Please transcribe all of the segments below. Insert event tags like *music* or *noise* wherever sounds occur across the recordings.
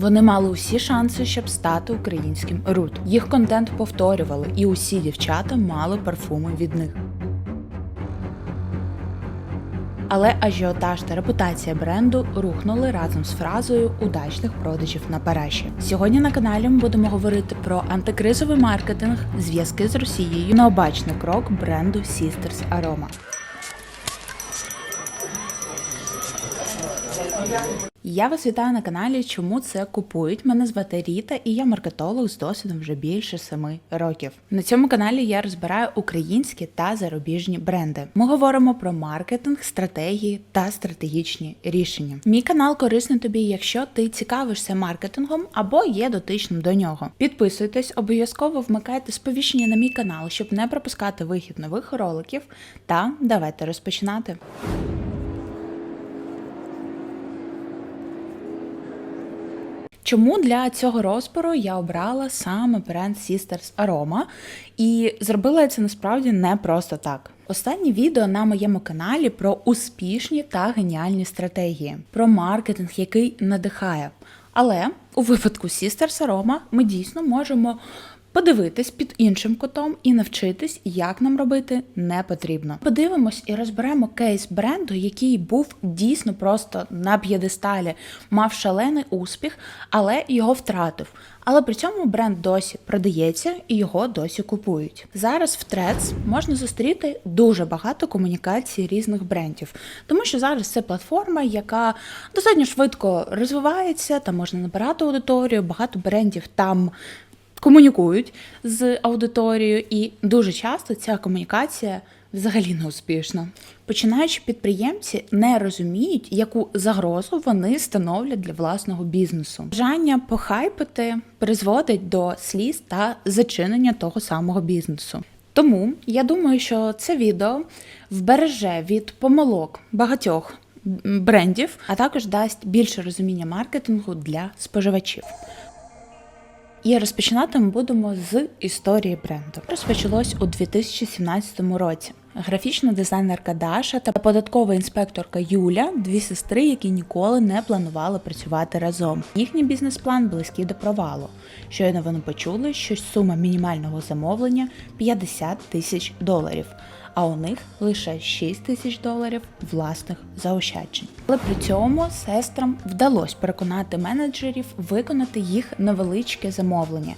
Вони мали усі шанси, щоб стати українським рут. Їх контент повторювали, і усі дівчата мали парфуми від них. Але ажіотаж та репутація бренду рухнули разом з фразою удачних продажів на параші. Сьогодні на каналі ми будемо говорити про антикризовий маркетинг, зв'язки з Росією, необачний крок бренду Sisters Aroma. Я вас вітаю на каналі. Чому це купують? Мене звати Ріта, і я маркетолог з досвідом вже більше семи років. На цьому каналі я розбираю українські та зарубіжні бренди. Ми говоримо про маркетинг, стратегії та стратегічні рішення. Мій канал корисний тобі, якщо ти цікавишся маркетингом або є дотичним до нього. Підписуйтесь, обов'язково вмикайте сповіщення на мій канал, щоб не пропускати вихід нових роликів. Та давайте розпочинати. Чому для цього розбору я обрала саме бренд Sisters Aroma і зробила я це насправді не просто так. Останнє відео на моєму каналі про успішні та геніальні стратегії, про маркетинг, який надихає. Але у випадку Sisters Aroma ми дійсно можемо подивитись під іншим кутом і навчитись, як нам робити не потрібно. Подивимось і розберемо кейс бренду, який був дійсно просто на п'єдесталі, мав шалений успіх, але його втратив. Але при цьому бренд досі продається і його досі купують. Зараз в Threads можна зустріти дуже багато комунікацій різних брендів, тому що зараз це платформа, яка достатньо швидко розвивається, там можна набирати аудиторію, багато брендів там комунікують з аудиторією, і дуже часто ця комунікація взагалі не успішна. Починаючи підприємці не розуміють, яку загрозу вони становлять для власного бізнесу. Бажання похайпити призводить до сліз та зачинення того самого бізнесу. Тому я думаю, що це відео вбереже від помилок багатьох брендів, а також дасть більше розуміння маркетингу для споживачів. І розпочинати ми будемо з історії бренду. Розпочалось у 2017 році. Графічна дизайнерка Даша та податкова інспекторка Юля дві сестри, які ніколи не планували працювати разом. Їхній бізнес-план близький до провалу. Щойно вони почули, що сума мінімального замовлення 50 тисяч доларів. А у них лише 6 тисяч доларів власних заощаджень. Але при цьому сестрам вдалося переконати менеджерів виконати їх невеличке замовлення.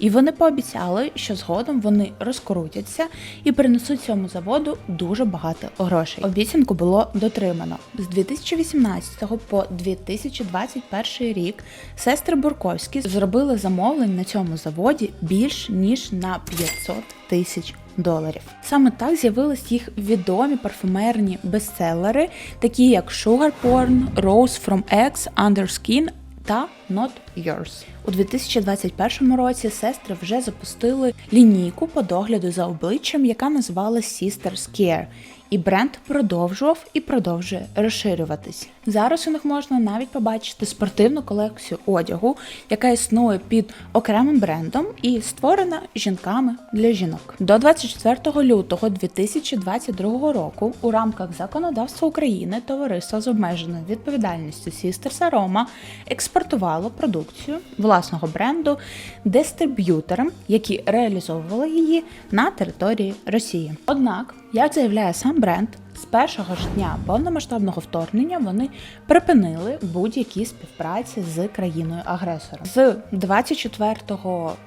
І вони пообіцяли, що згодом вони розкрутяться і принесуть цьому заводу дуже багато грошей. Обіцянку було дотримано з 2018 по 2021 рік. Сестри Бурковські зробили замовлень на цьому заводі більш ніж на 500 тисяч доларів. Саме так з'явились їх відомі парфумерні бестселери, такі як Sugar Porn, Rose from X, Underskin та Not Yours. У 2021 році сестри вже запустили лінійку по догляду за обличчям, яка називалась Sisters Care. І бренд продовжував і продовжує розширюватись. Зараз у них можна навіть побачити спортивну колекцію одягу, яка існує під окремим брендом і створена жінками для жінок. До 24 лютого 2022 року у рамках законодавства України товариство з обмеженою відповідальністю Sisters Aroma експортувало продукцію власного бренду дистриб'юторам, які реалізовували її на території Росії. Однак, як заявляє сам бренд, з першого ж дня повномасштабного вторгнення вони припинили будь-які співпраці з країною-агресором. З 24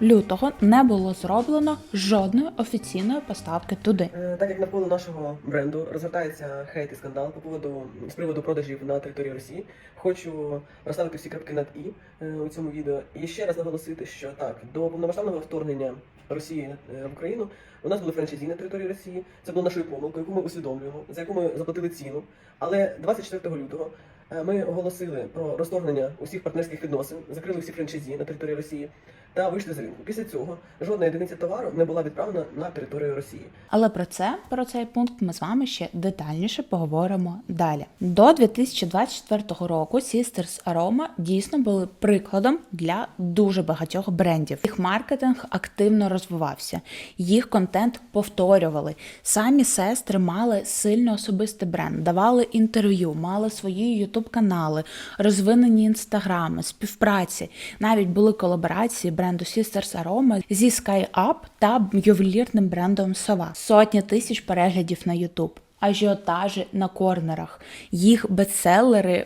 лютого не було зроблено жодної офіційної поставки туди. Е, Так як навколо нашого бренду розгортається хейт і скандал по поводу з приводу продажів на території Росії, хочу розставити всі крапки над і е, у цьому відео і ще раз наголосити, що так до повномасштабного вторгнення Росії е, в Україну у нас були франшизі на території Росії. Це було нашою помилкою, яку ми усвідомлюємо, за яку ми заплатили ціну. Але 24 лютого е, ми оголосили про розторгнення усіх партнерських відносин, закрили всі франшизі на території Росії та вийшли з ринку. Після цього жодна одиниця товару не була відправлена на територію Росії. Але про це про цей пункт ми з вами ще детальніше поговоримо далі. До 2024 року Sisters Aroma дійсно були прикладом для дуже багатьох брендів. Їх маркетинг активно розвивався, їх контент повторювали. Самі сестри мали сильно особистий бренд, давали інтерв'ю, мали свої ютуб канали, розвинені інстаграми, співпраці. Навіть були колаборації бренду Sisters Aroma зі Sky Up та ювелірним брендом Сова. Сотні тисяч переглядів на ютуб. Ажіотажі на корнерах. Їх бестселери,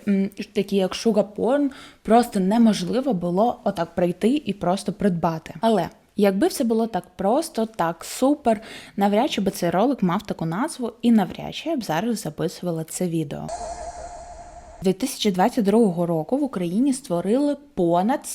такі як Porn, просто неможливо було отак прийти і просто придбати. Але якби все було так просто, так супер, навряд чи би цей ролик мав таку назву, і навряд чи я б зараз записувала це відео. 2022 року в Україні створили понад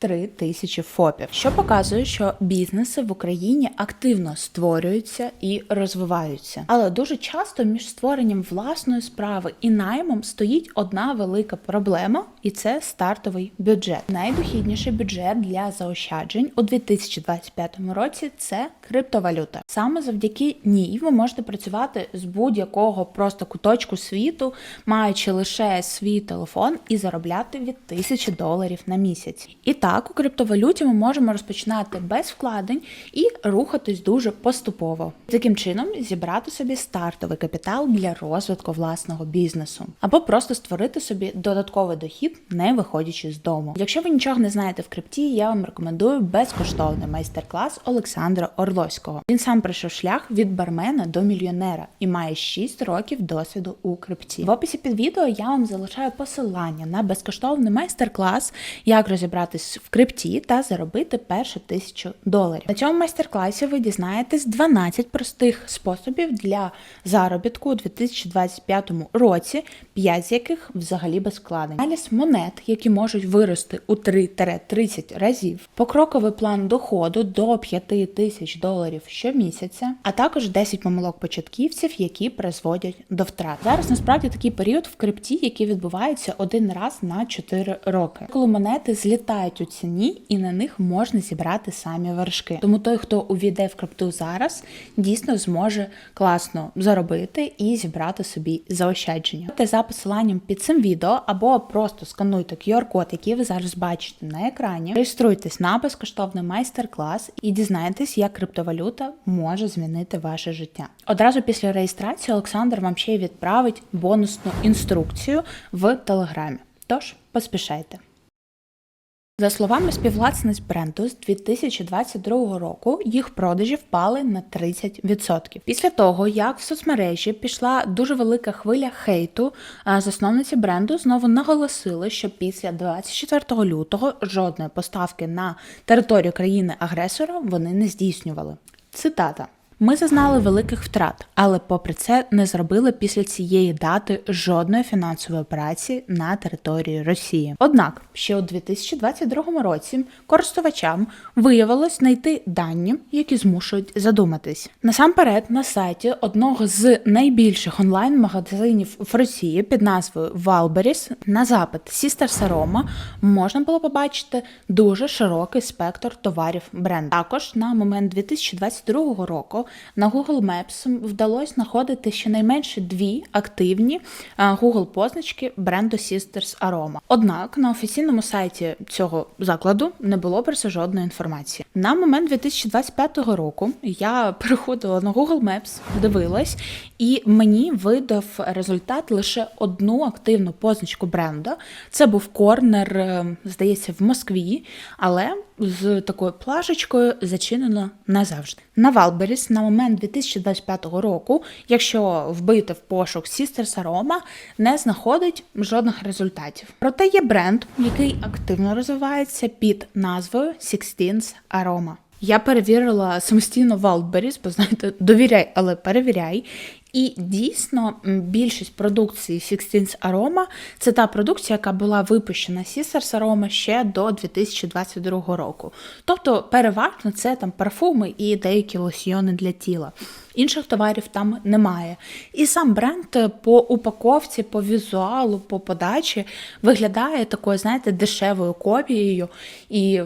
763 тисячі ФОПів, що показує, що бізнеси в Україні активно створюються і розвиваються. Але дуже часто між створенням власної справи і наймом стоїть одна велика проблема, і це стартовий бюджет. Найдохідніший бюджет для заощаджень у 2025 році це криптовалюта. Саме завдяки ній ви можете працювати з будь-якого просто куточку світу, маючи лише свій телефон і заробляти від тисячі доларів на місяць. І так, у криптовалюті ми можемо розпочинати без вкладень і рухатись дуже поступово. Таким чином зібрати собі стартовий капітал для розвитку власного бізнесу, або просто створити собі додатковий дохід, не виходячи з дому. Якщо ви нічого не знаєте в крипті, я вам рекомендую безкоштовний майстер-клас Олександра Орловського. Він сам пройшов шлях від бармена до мільйонера і має 6 років досвіду у крипті. В описі під відео я вам залишаю посилання на безкоштовний майстер-клас, як розібратись в крипті та заробити першу тисячу доларів. На цьому майстер-класі ви дізнаєтесь 12 простих способів для заробітку у 2025 році, 5 з яких взагалі без вкладень. Аналіз монет, які можуть вирости у 3-30 разів, покроковий план доходу до 5 тисяч доларів щомісяця, а також 10 помилок початківців, які призводять до втрат. Зараз насправді такий період в крипті, який відбувається один раз на 4 роки, коли монети злітають у ціні і на них можна зібрати самі вершки. Тому той, хто увійде в крипту зараз, дійсно зможе класно заробити і зібрати собі заощадження. Та за посиланням під цим відео або просто скануйте QR-код, який ви зараз бачите на екрані. Реєструйтесь на безкоштовний майстер-клас і дізнаєтесь, як криптовалюта може змінити ваше життя. Одразу після реєстрації Олександр вам ще й відправить бонусну інструкцію в телеграмі. Тож поспішайте. За словами співвласниць бренду, з 2022 року їх продажі впали на 30%. Після того, як в соцмережі пішла дуже велика хвиля хейту, засновниці бренду знову наголосили, що після 24 лютого жодної поставки на територію країни-агресора вони не здійснювали. Цитата. Ми зазнали великих втрат, але попри це не зробили після цієї дати жодної фінансової операції на території Росії. Однак ще у 2022 році користувачам виявилось знайти дані, які змушують задуматись. Насамперед, на сайті одного з найбільших онлайн-магазинів в Росії під назвою Валберіс на запит Sisters Aroma можна було побачити дуже широкий спектр товарів бренду. Також на момент 2022 року на Google Maps вдалося знаходити щонайменше дві активні е, Google позначки бренду Sisters Aroma. Однак на офіційному сайті цього закладу не було про це жодної інформації. На момент 2025 року я переходила на Google Maps, дивилась, і мені видав результат лише одну активну позначку бренду. Це був корнер, е, здається, в Москві, але з такою плашечкою зачинено назавжди. На Валберіс на момент 2025 року, якщо вбити в пошук Sisters Aroma, не знаходить жодних результатів. Проте є бренд, який активно розвивається під назвою Sixteens Aroma. Я перевірила самостійно Wildberries, бо знаєте, довіряй, але перевіряй. І дійсно більшість продукції Sixteens Aroma – це та продукція, яка була випущена Sisters Aroma ще до 2022 року. Тобто, переважно це там парфуми і деякі лосьйони для тіла. Інших товарів там немає. І сам бренд е, по упаковці, по візуалу, по подачі виглядає такою, знаєте, дешевою копією. І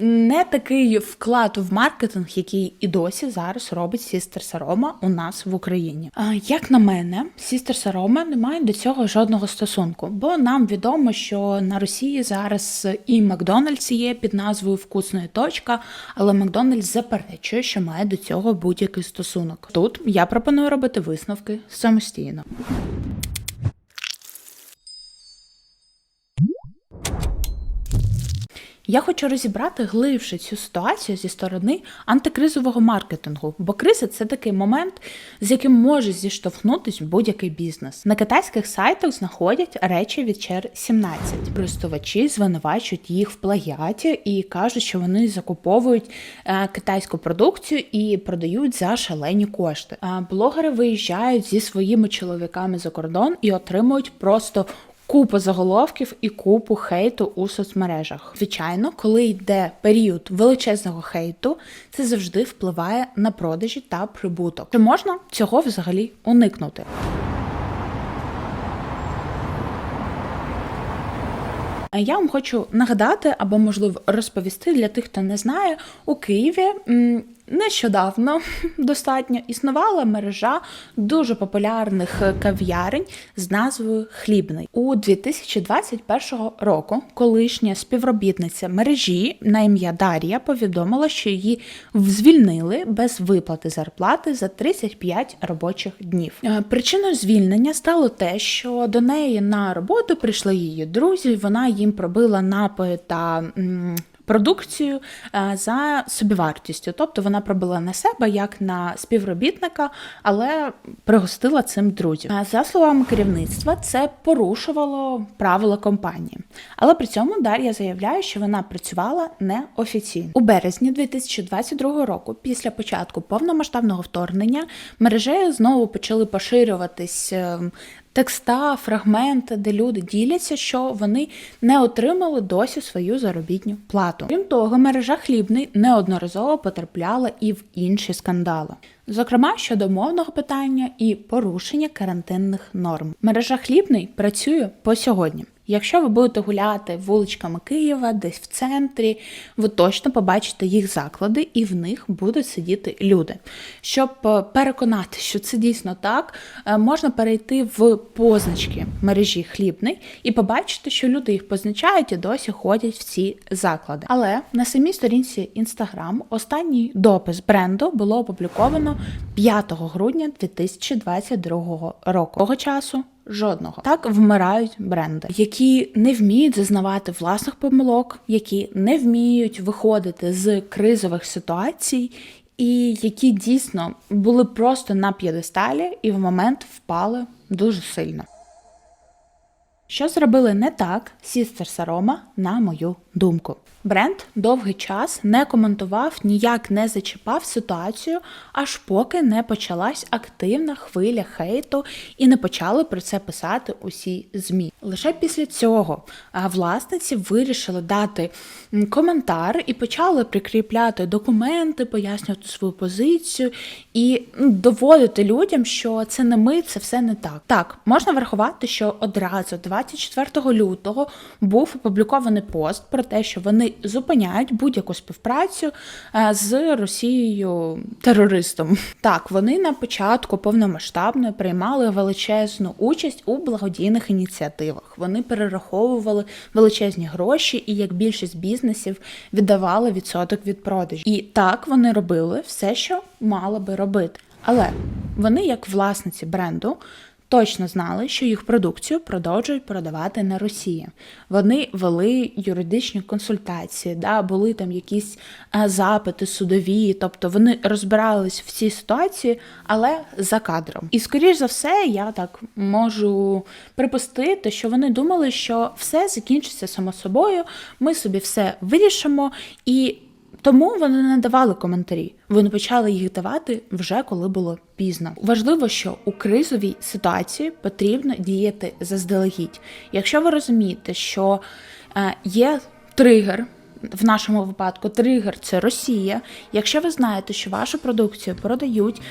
не такий вклад в маркетинг, який і досі зараз робить Sisters Aroma у нас в Україні. Як на мене, Sisters Aroma не має до цього жодного стосунку, бо нам відомо, що на Росії зараз і Макдональдс є під назвою Вкусної точка, але Макдональдс заперечує, що має до цього будь-який стосунок. Тут я пропоную робити висновки самостійно. Я хочу розібрати глибше цю ситуацію зі сторони антикризового маркетингу, бо криза це такий момент, з яким може зіштовхнутись будь-який бізнес. На китайських сайтах знаходять речі від чер 17. Користувачі звинувачують їх в плагіаті і кажуть, що вони закуповують е, китайську продукцію і продають за шалені кошти. Е, блогери виїжджають зі своїми чоловіками за кордон і отримують просто Купу заголовків і купу хейту у соцмережах. Звичайно, коли йде період величезного хейту, це завжди впливає на продажі та прибуток. Чи можна цього взагалі уникнути? Я вам хочу нагадати або, можливо, розповісти для тих, хто не знає, у Києві нещодавно *laughs* достатньо існувала мережа дуже популярних кав'ярень з назвою Хлібний. У 2021 року колишня співробітниця мережі на ім'я Дар'я повідомила, що її звільнили без виплати зарплати за 35 робочих днів. Е, Причиною звільнення стало те, що до неї на роботу прийшли її друзі. Вона їм пробила напої та. Продукцію е, за собівартістю, тобто вона пробила на себе як на співробітника, але пригостила цим друзів. Е, За словами керівництва, це порушувало правила компанії. Але при цьому Дар'я заявляє, що вона працювала неофіційно. У березні 2022 року, після початку повномасштабного вторгнення, мережею знову почали поширюватись е, текста, фрагменти, де люди діляться, що вони не отримали досі свою заробітню плату. Крім того, мережа хлібний неодноразово потрапляла і в інші скандали. Зокрема, щодо мовного питання і порушення карантинних норм. Мережа хлібний працює по сьогодні. Якщо ви будете гуляти вуличками Києва, десь в центрі, ви точно побачите їх заклади, і в них будуть сидіти люди. Щоб е, переконати, що це дійсно так, е, можна перейти в позначки мережі хлібний і побачити, що люди їх позначають і досі ходять в ці заклади. Але на самій сторінці Instagram останній допис бренду було опубліковано 5 грудня 2022 року. Того часу Жодного так вмирають бренди, які не вміють зазнавати власних помилок, які не вміють виходити з кризових ситуацій, і які дійсно були просто на п'єдесталі і в момент впали дуже сильно. Що зробили не так Sisters Aroma, на мою думку? Бренд довгий час не коментував, ніяк не зачіпав ситуацію, аж поки не почалась активна хвиля хейту і не почали про це писати усі змі. Лише після цього власниці вирішили дати коментар і почали прикріпляти документи, пояснювати свою позицію і доводити людям, що це не ми, це все не так. Так, можна врахувати, що одразу 24 лютого був опублікований пост про те, що вони зупиняють будь-яку співпрацю е, з Росією терористом. Так, вони на початку повномасштабної приймали величезну участь у благодійних ініціативах. Вони перераховували величезні гроші, і як більшість бізнесів віддавали відсоток від продажів. І так вони робили все, що мали би робити. Але вони, як власниці бренду, точно знали, що їх продукцію продовжують продавати на Росії. Вони вели юридичні консультації, да, були там якісь е, запити судові, тобто вони розбирались в цій ситуації, але за кадром. І скоріш за все, я так можу припустити, що вони думали, що все закінчиться само собою, ми собі все вирішимо і. Тому вони не давали коментарі. Вони почали їх давати вже коли було пізно. Важливо, що у кризовій ситуації потрібно діяти заздалегідь. Якщо ви розумієте, що е, є тригер. В нашому випадку тригер це Росія. Якщо ви знаєте, що вашу продукцію продають,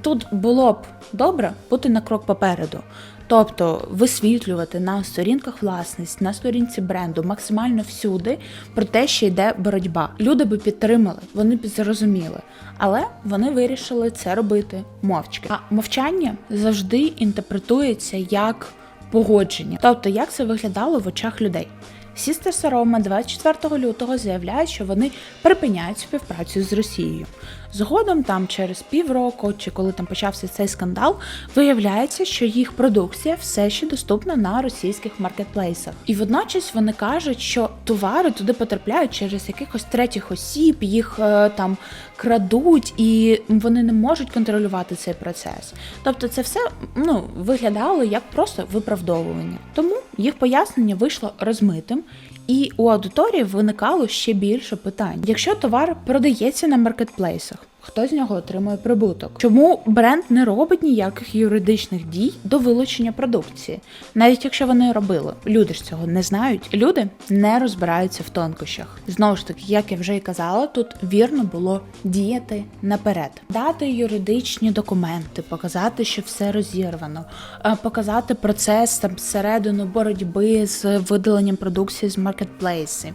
тут було б добре бути на крок попереду. Тобто висвітлювати на сторінках власність, на сторінці бренду максимально всюди про те, що йде боротьба. Люди би підтримали, вони б зрозуміли, але вони вирішили це робити мовчки. А мовчання завжди інтерпретується як погодження. Тобто, як це виглядало в очах людей. Sisters Aroma 24 лютого заявляють, що вони припиняють співпрацю з Росією. Згодом, там через півроку, чи коли там почався цей скандал, виявляється, що їх продукція все ще доступна на російських маркетплейсах. І водночас вони кажуть, що товари туди потрапляють через якихось третіх осіб, їх е, там крадуть, і вони не можуть контролювати цей процес. Тобто, це все ну виглядало як просто виправдовування. Тому їх пояснення вийшло розмитим. І у аудиторії виникало ще більше питань. Якщо товар продається на маркетплейсах, хто з нього отримує прибуток? Чому бренд не робить ніяких юридичних дій до вилучення продукції? Навіть якщо вони робили, люди ж цього не знають. Люди не розбираються в тонкощах. Знову ж таки, як я вже і казала, тут вірно було діяти наперед, дати юридичні документи, показати, що все розірвано, е, показати процес там зсередину боротьби з видаленням продукції з маркетплейсів.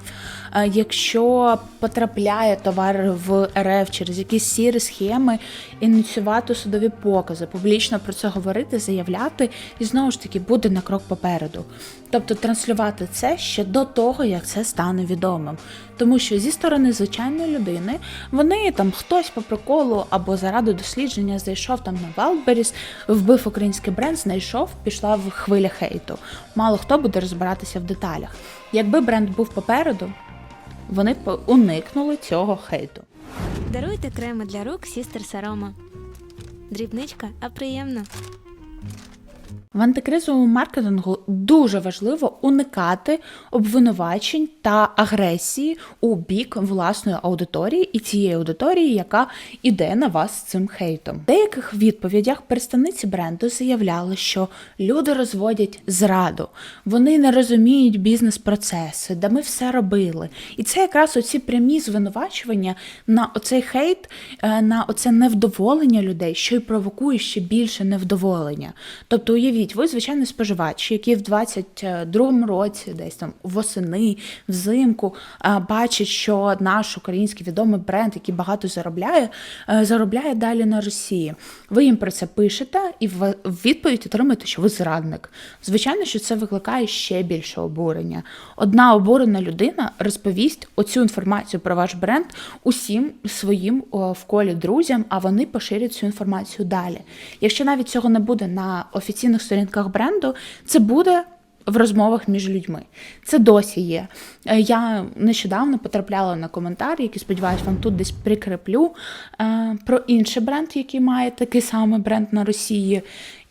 Якщо потрапляє товар в РФ через якісь сірі схеми, ініціювати судові покази, публічно про це говорити, заявляти, і знову ж таки буде на крок попереду. Тобто транслювати це ще до того, як це стане відомим. Тому що зі сторони звичайної людини вони там хтось по приколу або заради дослідження зайшов там на Wildberries, вбив український бренд, знайшов, пішла в хвиля хейту. Мало хто буде розбиратися в деталях. Якби бренд був попереду, вони уникнули цього хейту. Даруйте креми для рук сістер Сарома. Дрібничка, а приємно. В антикризовому маркетингу дуже важливо уникати обвинувачень та агресії у бік власної аудиторії і цієї аудиторії, яка іде на вас з цим хейтом. В деяких відповідях представниці бренду заявляли, що люди розводять зраду, вони не розуміють бізнес-процеси, де ми все робили. І це якраз оці прямі звинувачування на оцей хейт, е, на оце невдоволення людей, що й провокує ще більше невдоволення. Тобто, уявіть, ви звичайний споживач, який в 22-му році, десь там восени, взимку, бачить, що наш український відомий бренд, який багато заробляє, е, заробляє далі на Росії. Ви їм про це пишете, і в відповідь отримаєте, що ви зрадник. Звичайно, що це викликає ще більше обурення. Одна обурена людина розповість оцю інформацію про ваш бренд усім своїм в колі друзям, а вони поширять цю інформацію далі. Якщо навіть цього не буде на офіційних сторінках бренду, це буде. В розмовах між людьми це досі є. Е, Я нещодавно потрапляла на коментар, який сподіваюся, вам тут десь прикріплю е, про інший бренд, який має такий самий бренд на Росії.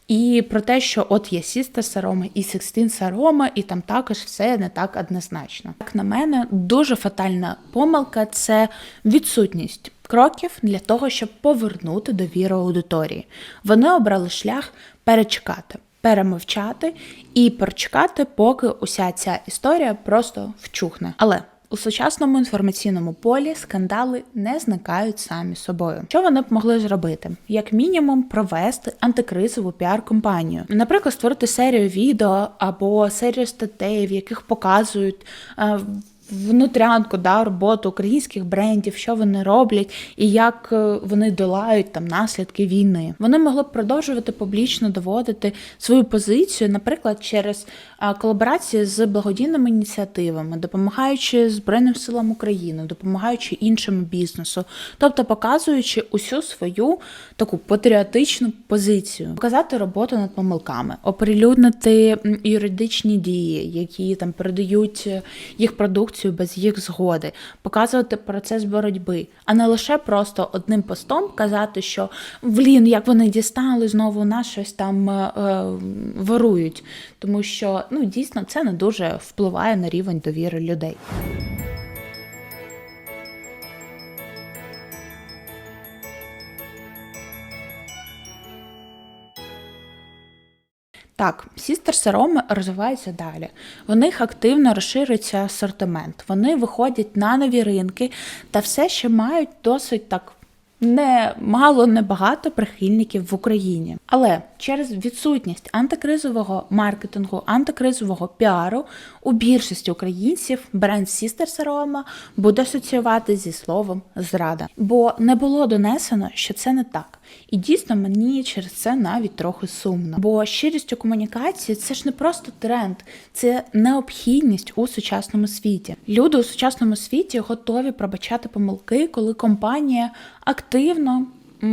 І про те, що от є Sisters Aroma і Sixteen Aroma, і там також все не так однозначно. Як на мене, дуже фатальна помилка це відсутність кроків для того, щоб повернути довіру аудиторії. Вони обрали шлях перечекати, перемовчати і прочекати, поки уся ця історія просто вчухне. Але у сучасному інформаційному полі скандали не зникають самі собою. Що вони б могли зробити? Як мінімум, провести антикризову піар-компанію, наприклад, створити серію відео або серію статей, в яких показують. Е, Внутрянку да, роботу українських брендів, що вони роблять і як е, вони долають там наслідки війни. Вони могли б продовжувати публічно доводити свою позицію, наприклад, через а, колаборації з благодійними ініціативами, допомагаючи Збройним силам України, допомагаючи іншому бізнесу, тобто показуючи усю свою таку патріотичну позицію, показати роботу над помилками, оприлюднити юридичні дії, які там передають е, їх продукцію без їх згоди, показувати процес боротьби, а не лише просто одним постом казати, що влін, як вони дістали, знову на щось там е, е, ворують, тому що ну дійсно це не дуже впливає на рівень довіри людей. Так, Sisters Aroma розвиваються далі. В них активно розширюється асортимент. Вони виходять на нові ринки та все ще мають досить так. Не мало, не прихильників в Україні, але через відсутність антикризового маркетингу, антикризового піару у більшості українців бренд Sisters Aroma буде асоціювати зі словом зрада, бо не було донесено, що це не так. І дійсно мені через це навіть трохи сумно. Бо щирість у комунікації це ж не просто тренд, це необхідність у сучасному світі. Люди у сучасному світі готові пробачати помилки, коли компанія активно.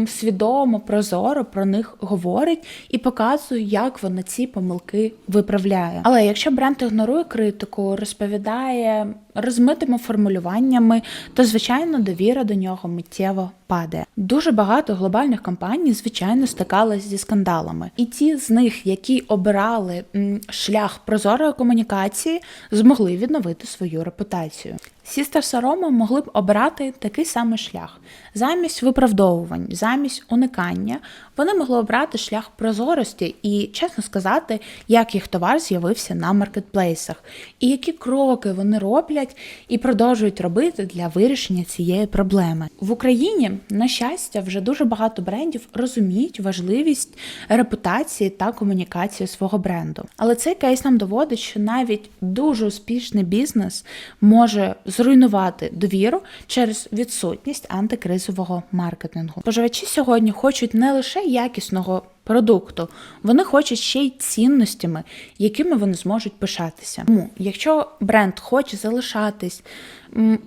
Свідомо, прозоро про них говорить і показує, як вона ці помилки виправляє. Але якщо бренд ігнорує критику, розповідає розмитими формулюваннями, то звичайно довіра до нього миттєво падає. Дуже багато глобальних компаній, звичайно, стикалися зі скандалами, і ті з них, які обирали шлях прозорої комунікації, змогли відновити свою репутацію. Sisters Aroma могли б обирати такий самий шлях. Замість виправдовувань, замість уникання, вони могли обрати шлях прозорості і чесно сказати, як їх товар з'явився на маркетплейсах, і які кроки вони роблять і продовжують робити для вирішення цієї проблеми. В Україні, на щастя, вже дуже багато брендів розуміють важливість репутації та комунікації свого бренду. Але цей кейс нам доводить, що навіть дуже успішний бізнес може зруйнувати довіру через відсутність антикризового маркетингу. Споживачі сьогодні хочуть не лише якісного продукту, вони хочуть ще й цінностями, якими вони зможуть пишатися. Тому, якщо бренд хоче залишатись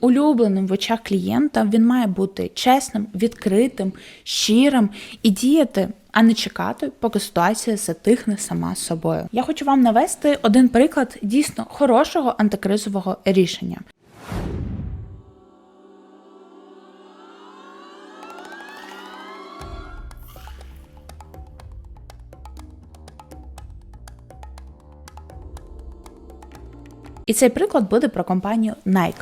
улюбленим в очах клієнта, він має бути чесним, відкритим, щирим і діяти. А не чекати, поки ситуація затихне сама собою. Я хочу вам навести один приклад дійсно хорошого антикризового рішення. І цей приклад буде про компанію Nike.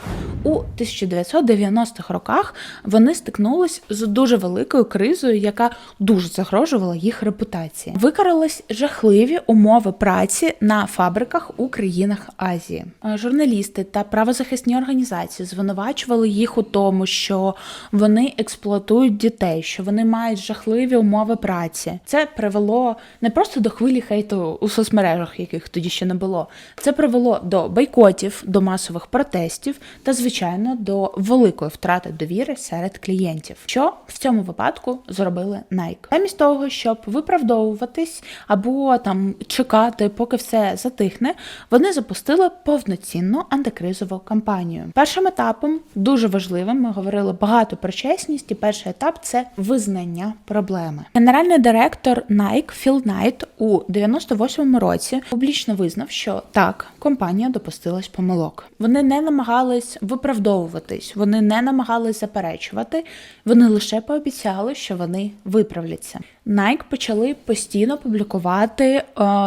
У 1990-х роках вони стикнулись з дуже великою кризою, яка дуже загрожувала їх репутації. Викарались жахливі умови праці на фабриках у країнах Азії. Журналісти та правозахисні організації звинувачували їх у тому, що вони експлуатують дітей, що вони мають жахливі умови праці. Це привело не просто до хвилі хейту у соцмережах, яких тоді ще не було. Це привело до бойкотів, до масових протестів та, звичайно, до великої втрати довіри серед клієнтів. Що в цьому випадку зробили Nike? Замість того, щоб виправдовуватись або там чекати, поки все затихне, вони запустили повноцінну антикризову кампанію. Першим етапом дуже важливим. Ми говорили багато про чесність. І перший етап це визнання проблеми. Генеральний директор Nike Філ Найт у 98-му році публічно визнав, що так, компанія допустилась помилок. Вони не намагались виправдовуватись, вони не намагались заперечувати. Вони лише пообіцяли, що вони виправляться. Nike почали постійно публікувати е,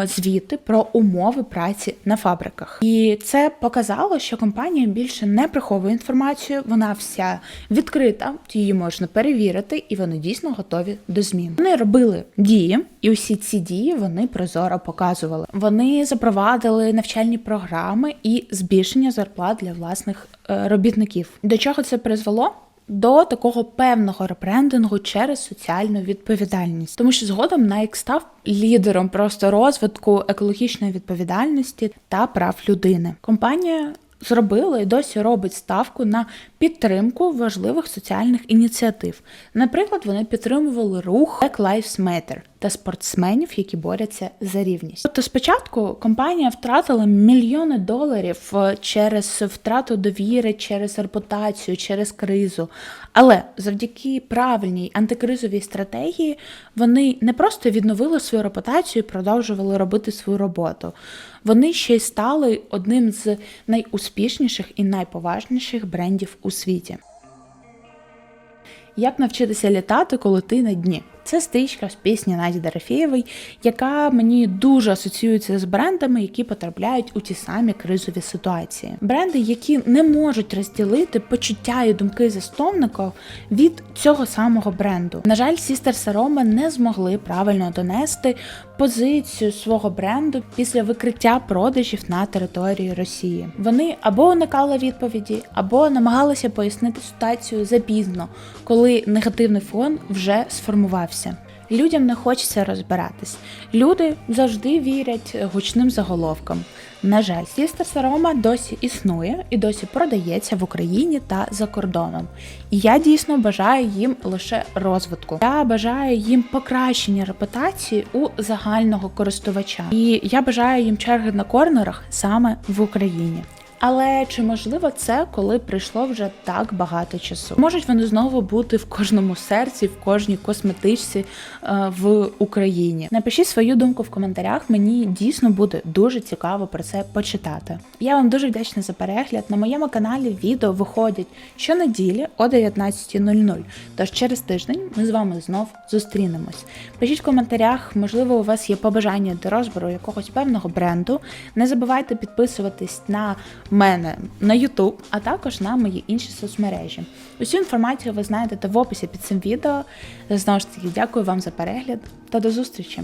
звіти про умови праці на фабриках, і це показало, що компанія більше не приховує інформацію. Вона вся відкрита, її можна перевірити, і вони дійсно готові до змін. Вони робили дії, і усі ці дії вони прозоро показували. Вони запровадили навчальні програми і збільшення зарплат для власних е, робітників. До чого це призвело? До такого певного ребрендингу через соціальну відповідальність, тому що згодом Nike став лідером просто розвитку екологічної відповідальності та прав людини. Компанія зробила і досі робить ставку на підтримку важливих соціальних ініціатив. Наприклад, вони підтримували рух Black Lives Matter та спортсменів, які борються за рівність. Тобто, спочатку компанія втратила мільйони доларів е, через втрату довіри, через репутацію, через кризу. Але завдяки правильній антикризовій стратегії вони не просто відновили свою репутацію і продовжували робити свою роботу. Вони ще й стали одним з найуспішніших і найповажніших брендів у світі. Як навчитися літати, коли ти на дні? Це стрічка з пісні Наді Дорофєєвої, яка мені дуже асоціюється з брендами, які потрапляють у ті самі кризові ситуації. Бренди, які не можуть розділити почуття і думки засновників від цього самого бренду. На жаль, Sisters Aroma не змогли правильно донести позицію свого бренду після викриття продажів на території Росії. Вони або уникали відповіді, або намагалися пояснити ситуацію запізно, коли негативний фон вже сформувався. Людям не хочеться розбиратись. Люди завжди вірять гучним заголовкам. На жаль, Aroma досі існує і досі продається в Україні та за кордоном. І я дійсно бажаю їм лише розвитку. Я бажаю їм покращення репутації у загального користувача. І я бажаю їм черги на корнерах саме в Україні. Але чи можливо це, коли прийшло вже так багато часу? Можуть вони знову бути в кожному серці, в кожній косметичці е, в Україні? Напишіть свою думку в коментарях. Мені дійсно буде дуже цікаво про це почитати. Я вам дуже вдячна за перегляд. На моєму каналі відео виходять щонеділі о 19.00. Тож через тиждень ми з вами знов зустрінемось. Пишіть в коментарях, можливо, у вас є побажання до розбору якогось певного бренду. Не забувайте підписуватись на мене на YouTube, а також на мої інші соцмережі. Усю інформацію ви знайдете в описі під цим відео. Знову ж таки, дякую вам за перегляд та до зустрічі!